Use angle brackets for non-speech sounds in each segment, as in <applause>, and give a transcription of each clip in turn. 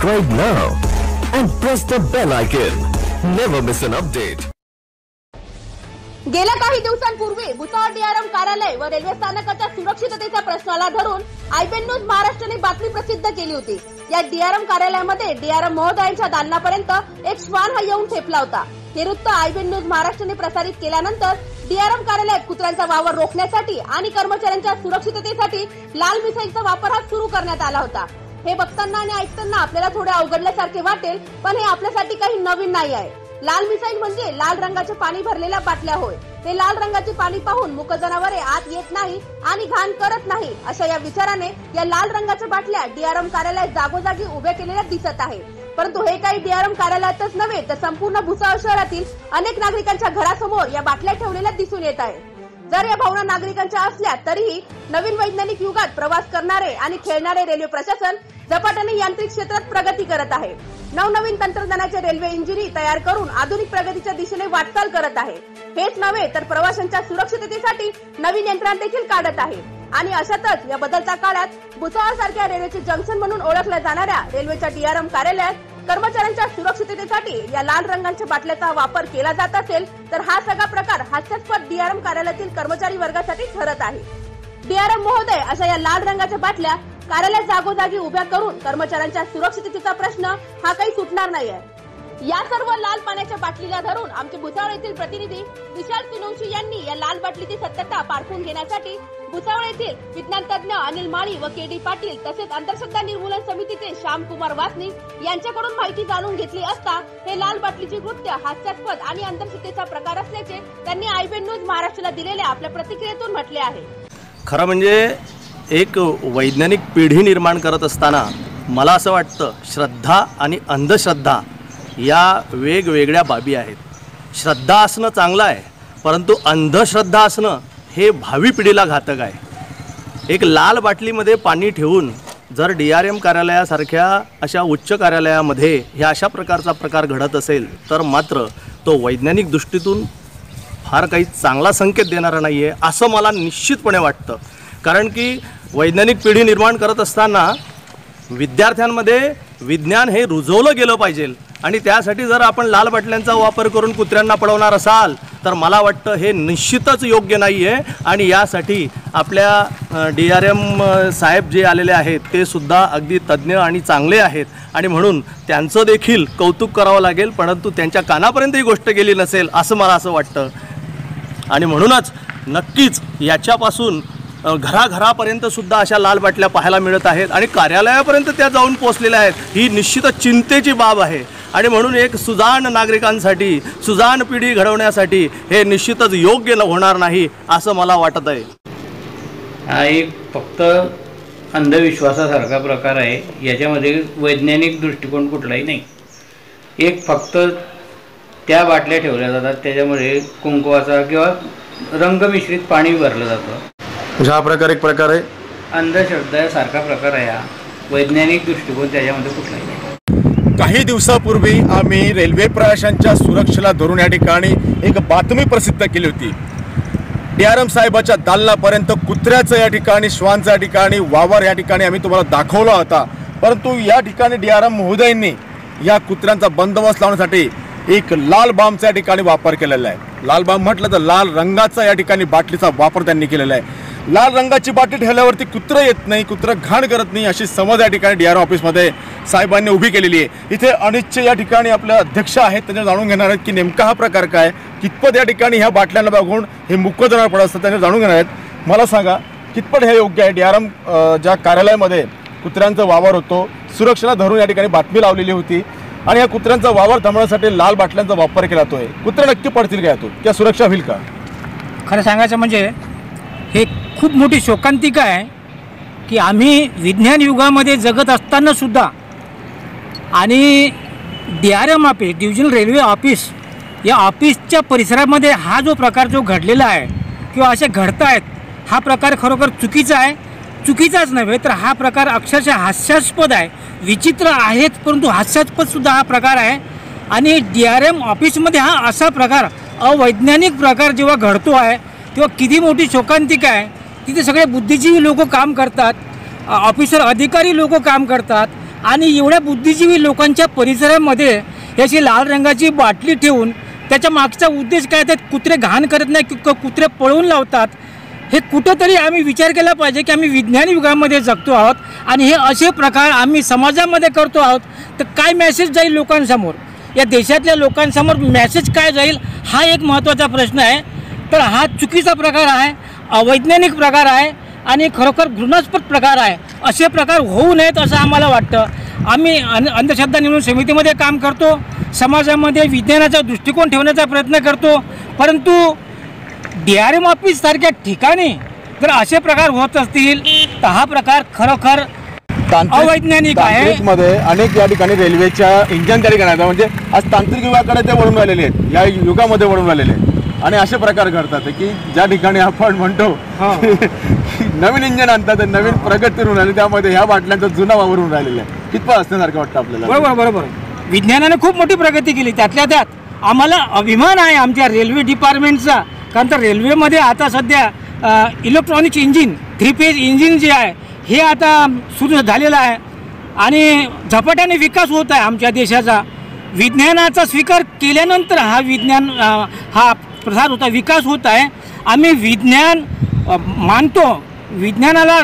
Subscribe now and press the bell icon. Never miss an update. गेल्या काही दिवसांपूर्वी Bhusawal DRM कार्यालय व रेल्वे स्थानकाच्या सुरक्षिततेच्या प्रश्नाला धरून आयबीएन न्यूज महाराष्ट्राने बातमी प्रसिद्ध केली होती या डीआरएम कार्यालयामध्ये डीआरएम महोदयांच्या दालनापर्यंत एक श्वान हा येऊन ठेपला होता हे वृत्त आयबीएन न्यूज महाराष्ट्राने प्रसारित केल्यानंतर डीआरएम कार्यालयात कुत्र्यांचा वावर रोखण्यासाठी आणि कर्मचाऱ्यांच्या सुरक्षिततेसाठी लाल मिसाईलचा वापर हा सुरू करण्यात आला होता हे बघताना आणि ऐकताना आपल्याला थोडे अवघडल्यासारखे वाटेल पण हे आपल्यासाठी काही नवीन नाही आहे. लाल मिसाईल म्हणजे लाल रंगाचे पाणी भरलेल्या बाटल्या होय. हे लाल रंगाचे पाणी पाहून मुक जनावरे आत येत नाही आणि घाण करत नाही अशा या विचाराने या लाल रंगाच्या बाटल्या डीआरएम कार्यालयात जागोजागी उभ्या केलेल्या दिसत आहे. परंतु हे काही डीआरएम कार्यालयातच नव्हे तर संपूर्ण भुसावळ शहरातील अनेक नागरिकांच्या घरासमोर या बाटल्या ठेवलेल्या दिसून येत आहे जर या भावना नागरिकांच्या असल्या तरीही नवीन वैज्ञानिक युगात प्रवास करणारे आणि खेळणारे रेल्वे प्रशासन झपाट्याने यांत्रिक क्षेत्रात प्रगती करत आहे. नवनवीन तंत्रज्ञानाचे रेल्वे इंजिनी तयार करून आधुनिक प्रगतीच्या दिशेने वाटचाल करत आहे. हेच नव्हे तर प्रवाशांच्या सुरक्षिततेसाठी नवीन यंत्रणा देखील काढत आहे. आणि अशातच या बदलत्या काळात भुसावळ सारख्या रेल्वेचे जंक्शन म्हणून ओळखल्या जाणाऱ्या रेल्वेच्या डीआरएम कार्यालयात कर्मचाऱ्यांच्या सुरक्षिततेसाठी या लाल रंगांच्या बाटल्याचा वापर केला जात असेल तर हा सगळा प्रकार हास्यास्पद डीआरएम कार्यालयातील कर्मचारी वर्गासाठी ठरत आहे. डीआरएम महोदय अशा या लाल रंगाच्या बाटल्या कार्यालयात जागोजागी उभ्या करून कर्मचाऱ्यांच्या सुरक्षिततेचा प्रश्न हा काही सुटणार नाहीये. या सर्व लाल पाण्याच्या बाटलीला धरून आमचे भुसावळ येथील प्रतिनिधी विशाल सुनवशी यांनी या लाल बाटलीची सत्यता पारखून घेण्यासाठी भुसावळ येथील विज्ञान तज्ञ अनिल माळी व के डी पाटील तसेच अंधश्रद्धा निर्मूलन समितीचे श्यामकुमार वासनी यांच्याकडून माहिती जाणून घेतली असता हे लाल बाटलीचे कृत्य हास्यास्पद आणि अंधश्रद्धेचा प्रकार असल्याचे त्यांनी आयबीएन न्यूज महाराष्ट्राला दिलेल्या आपल्या प्रतिक्रियेतून म्हटले आहे. खरं म्हणजे एक वैज्ञानिक पिढी निर्माण करत असताना मला असं वाटतं श्रद्धा आणि अंधश्रद्धा या वेगवेगळ्या बाबी आहेत. श्रद्धा असणं चांगलं आहे परंतु अंधश्रद्धा असणं हे भावी पिढीला घातक आहे. एक लाल बाटलीमध्ये पाणी ठेवून जर डी आर एम कार्यालयासारख्या अशा उच्च कार्यालयामध्ये ह्या अशा प्रकारचा प्रकार घडत असेल तर मात्र तो वैज्ञानिक दृष्टीतून फार काही चांगला संकेत देणारा नाही आहे असं मला निश्चितपणे वाटतं. कारण की वैज्ञानिक पिढी निर्माण करत असताना विद्यार्थ्यांमध्ये विज्ञान हे रुजवलं गेलं पाहिजे. आणि त्यासाठी जर आपण लाल बाटल्यांचा वापर करून कुत्र्यांना पडवणार असाल तर मला वाटतं हे निश्चितच योग्य नाही आहे आणि यासाठी आपल्या डी आर एम साहेब जे आलेले आहेत ते सुद्धा अगदी तज्ज्ञ आणि चांगले आहेत. आणि म्हणून त्यांचं देखील कौतुक करावं लागेल परंतु त्यांच्या कानापर्यंत ही गोष्ट गेली नसेल असं मला असं वाटतं. आणि म्हणूनच नक्कीच याच्यापासून घराघरापर्यंत सुद्धा अशा लाल बाटल्या पाहायला मिळत आहेत. आणि कार्यालयापर्यंत त्या जाऊन पोचलेल्या आहेत. ही निश्चितच चिंतेची बाब आहे. आणि म्हणून एक सुजाण नागरिकांसाठी सुजाण पिढी घडवण्यासाठी हे निश्चितच योग्य न होणार नाही असं मला वाटत आहे. हा एक फक्त अंधविश्वासासारखा प्रकार आहे. याच्यामध्ये वैज्ञानिक दृष्टिकोन कुठलाही नाही. एक फक्त त्या बाटल्या ठेवल्या जातात त्याच्यामध्ये कुंकवाचा किंवा रंगमिश्रित पाणी भरलं जातं. म्हणजे हा प्रकार एक प्रकार आहे. अंधश्रद्धेसारखा प्रकार आहे हा. वैज्ञानिक दृष्टिकोन त्याच्यामध्ये कुठलाही काही दिवसापूर्वी आम्ही रेल्वे प्रवाशांच्या सुरक्षेला धरून या ठिकाणी एक बातमी प्रसिद्ध केली होती. डी आर एम साहेबाच्या दालनापर्यंत कुत्र्याचं या ठिकाणी श्वानचं या ठिकाणी वावर या ठिकाणी आम्ही तुम्हाला दाखवला होता. परंतु या ठिकाणी डी आर एम महोदयांनी या कुत्र्यांचा बंदोबस्त लावण्यासाठी एक लाल बामचा या ठिकाणी वापर केलेला आहे. लाल बाम म्हटलं तर लाल रंगाचा या ठिकाणी बाटलीचा वापर त्यांनी केलेला आहे. लाल रंगाची बाटली ठेवल्यावरती कुत्रं येत नाही कुत्रं घाण करत नाही अशी समज या ठिकाणी डी आर ऑफिसमध्ये साहेबांनी उभी केलेली आहे. इथे अनिच्छे या ठिकाणी आपल्या अध्यक्ष आहेत त्यांना जाणून घेणार आहेत की नेमका हा प्रकार काय कितपत या ठिकाणी ह्या बाटल्यांना बघून हे मुक्क जनावर पडत असतात त्यांना जाणून घेणार आहेत. मला सांगा कितपत हे योग्य आहे? डी आर एम ज्या कार्यालयामध्ये कुत्र्यांचा वावर होतो सुरक्षेला धरून या ठिकाणी बातमी लावलेली होती आणि या कुत्र्यांचा वावर थांबवण्यासाठी लाल बाटल्यांचा वापर केला जातोय. कुत्रे नक्की पडतील का यातून? त्या सुरक्षा होईल का? खरं सांगायचं म्हणजे हे खूप मोठी शोकांतिका आहे की आम्ही विज्ञान युगामध्ये जगत असताना सुद्धा आणि D R M office divisional railway office या ऑफिसच्या परिसरामध्ये हा जो प्रकार जो घडलेला आहे किंवा असे घडत आहेत हा प्रकार खरोखर चुकीचा आहे. चुकीचाच नव्हे तर हा प्रकार अक्षरशः हास्यास्पद आहे. विचित्र आहेत परंतु हास्यास्पदसुद्धा हा प्रकार आहे. आणि डी आर एम ऑफिसमध्ये हा असा प्रकार अवैज्ञानिक प्रकार जेव्हा घडतो आहे तेव्हा किती मोठी शोकांतिका आहे. तिथे सगळे बुद्धिजीवी लोक काम करतात ऑफिसर अधिकारी लोक काम करतात आणि एवढ्या बुद्धिजीवी लोकांच्या परिसरामध्ये याची लाल रंगाची बाटली ठेवून त्याच्या मागचा उद्देश काय ते कुत्रे घाण करत नाही कि- कुत्रे पळवून लावतात? हे कुठंतरी आम्ही विचार केला पाहिजे की आम्ही विज्ञान युगामध्ये जगतो आहोत आणि हे असे प्रकार आम्ही समाजामध्ये करतो आहोत. तर काय मेसेज जाईल लोकांसमोर? या देशातल्या लोकांसमोर मेसेज काय जाईल? हा एक महत्त्वाचा प्रश्न आहे. तर हा चुकीचा प्रकार आहे. अवैज्ञानिक प्रकार आहे आणि खरोखर घृणास्पद प्रकार आहे. असे प्रकार होऊ नयेत असं आम्हाला वाटतं. आम्ही अन अंधश्रद्धा निर्मूलन समितीमध्ये काम करतो. समाजामध्ये विज्ञानाचा दृष्टिकोन ठेवण्याचा प्रयत्न करतो. परंतु डी आर एम ऑफिस सारख्या ठिकाणी जर असे प्रकार होत असतील तर हा प्रकार खरोखर अवैज्ञानिक आहे. मध्ये अनेक या ठिकाणी रेल्वेच्या इंजिन तयारी करण्याचा म्हणजे आज तांत्रिक युगाकडे ते वळून राहिलेले आहेत. या युगामध्ये वळून राहिलेले आहेत. आणि असे प्रकार घडतात की ज्या ठिकाणी आपण म्हणतो <laughs> नवीन इंजिन आणतात नवीन प्रगती होऊन राहिली त्यामध्ये ह्या बाटल्यांचा जुना वावरून राहिलेला आहे. कितपत असण्यासारखं वाटतं आपल्याला? बरोबर बरोबर. विज्ञानाने खूप मोठी प्रगती केली. त्यातल्या त्यात आम्हाला अभिमान आहे आमच्या रेल्वे डिपार्टमेंटचा. कारण तर रेल्वेमध्ये आता सध्या electronic engine three phase engine जे आहे हे आता सुरू झालेलं आहे. आणि झपाट्याने विकास होत आहे आमच्या देशाचा. विज्ञानाचा स्वीकार केल्यानंतर हा विज्ञान हा प्रसार होता विकास होत आहे. आम्ही विज्ञान मानतो. विज्ञानाला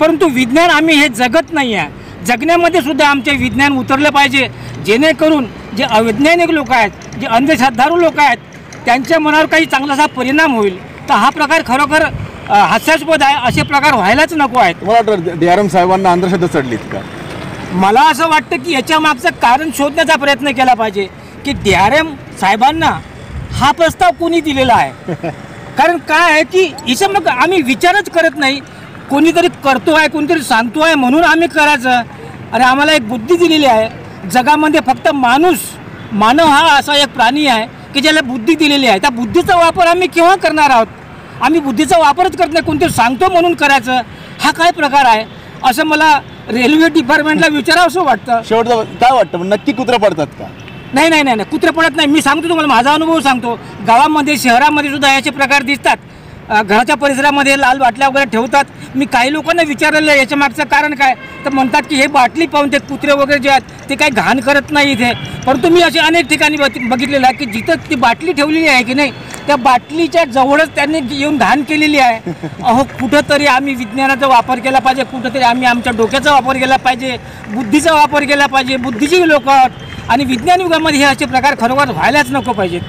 परंतु विज्ञान आम्ही हे जगत नाही आहे. जगण्यामध्ये सुद्धा आमचे विज्ञान उतरलं पाहिजे. जेणेकरून जे अवैज्ञानिक लोक आहेत जे अंधश्रद्धाळू लोक आहेत त्यांच्या मनावर काही चांगलासा परिणाम होईल. तर हा प्रकार खरोखर हास्यास्पद आहे. असे प्रकार व्हायलाच नको आहेत. तुम्हाला वाटतं डी आर एम साहेबांना अंधश्रद्धा चढलीत का? मला असं वाटतं की याच्या मागचं कारण शोधण्याचा प्रयत्न केला पाहिजे. की डी आर एम साहेबांना हा प्रस्ताव कोणी दिलेला आहे? कारण काय आहे की हिचं मग आम्ही विचारच करत नाही. कोणीतरी करतो आहे कोणीतरी सांगतो आहे म्हणून आम्ही करायचं. आणि आम्हाला एक बुद्धी दिलेली आहे. जगामध्ये फक्त माणूस मानव हा असा एक प्राणी आहे की ज्याला बुद्धी दिलेली आहे. त्या बुद्धीचा वापर आम्ही केव्हा करणार आहोत? आम्ही बुद्धीचा वापरच करत नाही. कोणतरी सांगतो म्हणून करायचं. हा काय प्रकार आहे? असं मला रेल्वे डिपार्टमेंटला विचारावंसं वाटतं. शेवटचं काय वाटतं? मग नक्की कुत्रा पडतात का? नाही नाही नाही नाही. कुत्रे पडत नाही. मी सांगतो तुम्हाला माझा अनुभव सांगतो. गावामध्ये शहरामध्ये सुद्धा याचे प्रकार दिसतात. घराच्या परिसरामध्ये लाल बाटल्या वगैरे ठेवतात. मी काही लोकांना विचारलेलं आहे, याच्या मागचं कारण काय? तर म्हणतात की हे बाटली पाहून ते कुत्रे वगैरे जे आहेत ते काही घाण करत नाही इथे. परंतु मी असे अनेक ठिकाणी बघितलेलं आहे की जिथं ती बाटली ठेवलेली आहे की नाही त्या बाटलीच्या जवळच त्यांनी येऊन घाण केलेली आहे. अहो कुठंतरी आम्ही विज्ञानाचा वापर केला पाहिजे कुठंतरी आम्ही आमच्या डोक्याचा वापर केला पाहिजे बुद्धीचा वापर केला पाहिजे बुद्धिजीवी लोक आहोत. आणि विज्ञान युगामध्ये हे असे प्रकार खरोखर व्हायलाच नको पाहिजेत.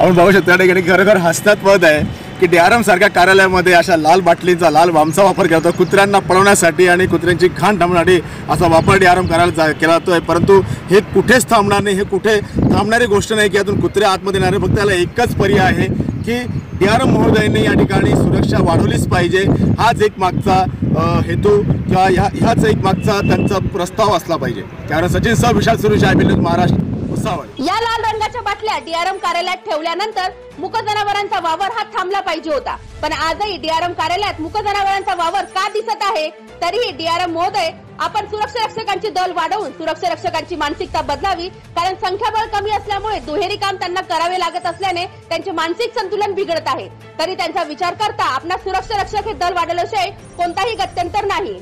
आपण बघू शकतो त्या ठिकाणी खरोखर हसण्यास्पद आहे. की डी आर एमसारख्या कार्यालयामध्ये अशा लाल बाटलींचा लाल बामचा वापर केला जातो. कुत्र्यांना पळवण्यासाठी आणि कुत्र्यांची खाण थांबण्यासाठी असा वापर डी आरम करायला जा- केला आहे परंतु हे कुठेच थांबणार नाही हे कुठे थांबणारी गोष्ट नाही की यातून कुत्रे आतमध्ये येणारे फक्त त्याला एकच पर्याय आहे की डी आर महोदयांनी या ठिकाणी सुरक्षा वाढवलीच पाहिजे. हाच एक मागचा हेतू किंवा ह्या ह्याच एक मागचा त्यांचा प्रस्ताव असला पाहिजे. कारण सचिन सह विशाल सुरेश आय महाराष्ट्र. असावा या लाल रंगाच्या बाटल्या डीआरएम कार्यालयात ठेवल्यानंतर मुक जनावरांचा वावर हा थांबला पाहिजे होता. पण आजही डीआरएम कार्यालयात मुक जनावरांचा वावर का दिसत आहे तरीही डीआरएम महोदय आपण सुरक्षा रक्षकांची दल वाढवून सुरक्षा रक्षकांची मानसिकता बदलावी कारण संख्याबळ कमी असल्यामुळे दुहेरी काम त्यांना करावे लागत असल्याने त्यांचे मानसिक संतुलन बिघडत आहे. तरी त्यांचा विचार करता आपण सुरक्षा रक्षक हे दल वाढवल्याशिवाय कोणताही गत्यंतर नाही.